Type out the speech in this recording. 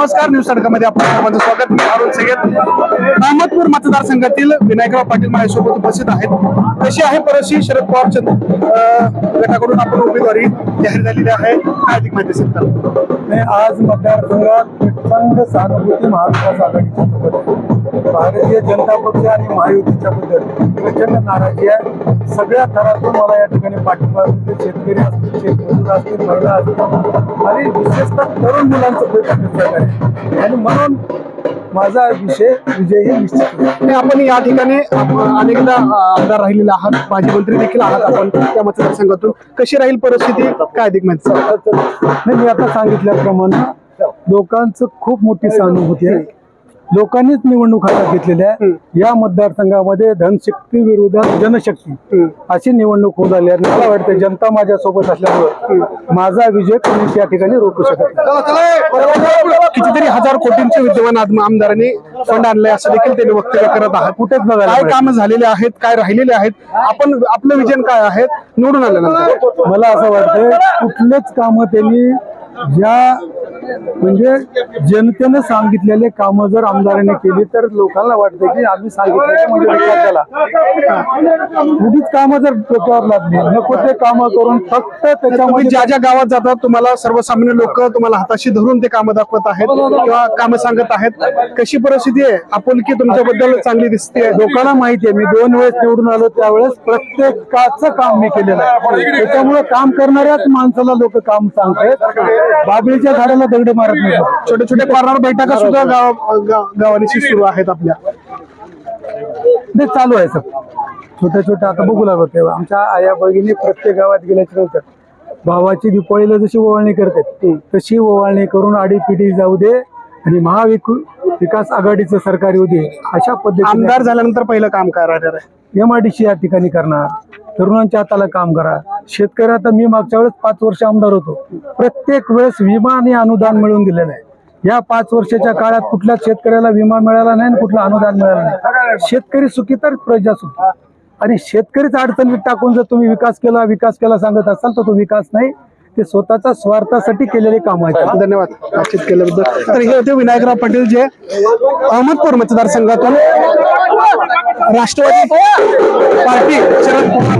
नमस्कार न्यूज तडकामध्ये आपण सर्वांचं स्वागत. मी अरुण सय्यद. अहमदपूर मतदारसंघातील विनायकराव पाटील माझ्यासोबत उपस्थित आहेत. तशी आहे परशी शरद पवार चंद गटाकडून आपण उमेदवारी जाहीर झालेली आहे. काय अधिक माहिती असेल आज मतदारसंघात प्रचंड सहानुभूती महाविकास आघाडीच्या भारतीय जनता पक्ष आणि महायुतीच्या बद्दल प्रचंड नाराजी आहे. सगळ्या थरातून मला या ठिकाणी पाठिंबा मिळते शेतकरी असतील शेतमजूर असतील महिला असतील आणि विशेषतः तरुण मुलांचं सहकार्य आहे. आणि म्हणून माझा विषय विजय हे निश्चित आपण या ठिकाणी अनेकदा आमदार राहिलेले आहात. माजी मंत्री देखील आहात आपण त्या मतदारसंघातून. कशी राहील परिस्थिती? काय अधिक माहिती. नाही मी आता सांगितल्याप्रमाणे लोकांचं खूप मोठी सहानुभूती आहे. लोकांनीच निवडणूक हातात घेतलेल्या आहे. या मतदारसंघामध्ये धनशक्ती विरोधात जनशक्ती. अशी निवडणूक होत आली आणि मला वाटतं जनता माझ्या सोबत असल्यामुळे माझा विजय कोणीच या ठिकाणी रोखू शकत नाही. कितीतरी हजार कोटींचे विद्यमान आम- आमदारांनी फंड आणले असं देखील त्यांनी वक्तव्य करत आहात. कुठेच बघायला काय कामं झालेले आहेत काय राहिलेले आहेत? आपण आपलं विजन काय आहे निवडून आल्यानंतर. मला असं वाटतंय कुठलेच काम त्यांनी ज्या म्हणजे जनतेनं सांगितलेले कामं जर आमदारांनी केली तर लोकांना वाटतं की आम्ही सांगितलं म्हणजे विकास झाला. उगीच कामं जर डोक्यावर लादली नको ते कामं करून फक्त तुम्ही त्याच्यामध्ये ज्या ज्या गावात जातात तुम्हाला सर्वसामान्य लोक तुम्हाला हाताशी धरून ते कामं दाखवत आहेत किंवा कामं सांगत आहेत. कशी परिस्थिती आहे? आपुलकी तुमच्याबद्दल चांगली दिसते लोकांना माहिती आहे. मी दोन वेळेस निवडून आलो त्यावेळेस प्रत्येकाचं काम मी केलेलं आहे. त्याच्यामुळे काम करणाऱ्याच माणसाला लोक काम सांगतायत. बाबळीच्या झाडाला दगड मारत नाही. छोटे छोटे कॉर्नर बैठका सुद्धा गाव गाव- गावानिशी सुरू आहेत आपल्या. नाही चालू आहे सर. छोट्या छोट्या आता बघू लागलो तेव्हा. आमच्या आया भगिनी प्रत्येक गावात गेल्याच्यानंतर भावाची दिपाळीला जशी ओवाळणी करतात तशी ओवाळणी करून आडीपिडी जाऊ दे. आणि महाविक विकास आघाडीचं सरकार येऊ दे अशा पद्धतीने आमदार झाल्यानंतर पहिलं काम आहे? आय डी सी या ठिकाणी करणार. तरुणांच्या हाताला काम करा. शेतकरी आता मी मागच्या वेळेस पाच वर्ष आमदार होतो. प्रत्येक वेळेस विमा आणि अनुदान मिळवून दिलेलं आहे. या पाच वर्षाच्या काळात कुठल्याच शेतकऱ्याला विमा मिळाला नाही आणि कुठलं अनुदान मिळालं नाही. शेतकरी सुखी तर प्रजा सुखी आणि शेतकरीच अडचणीत टाकून जर तुम्ही विकास केला विकास केला सांगत असाल तर तो विकास नाही. ते स्वतःच्या स्वार्थासाठी केलेले काम आहेत. धन्यवाद. बातचीत केल्याबद्दल. तर हे होते विनायकराव पाटील जे अहमदपूर मतदारसंघातून राष्ट्रवादी पार्टी शरद पवार.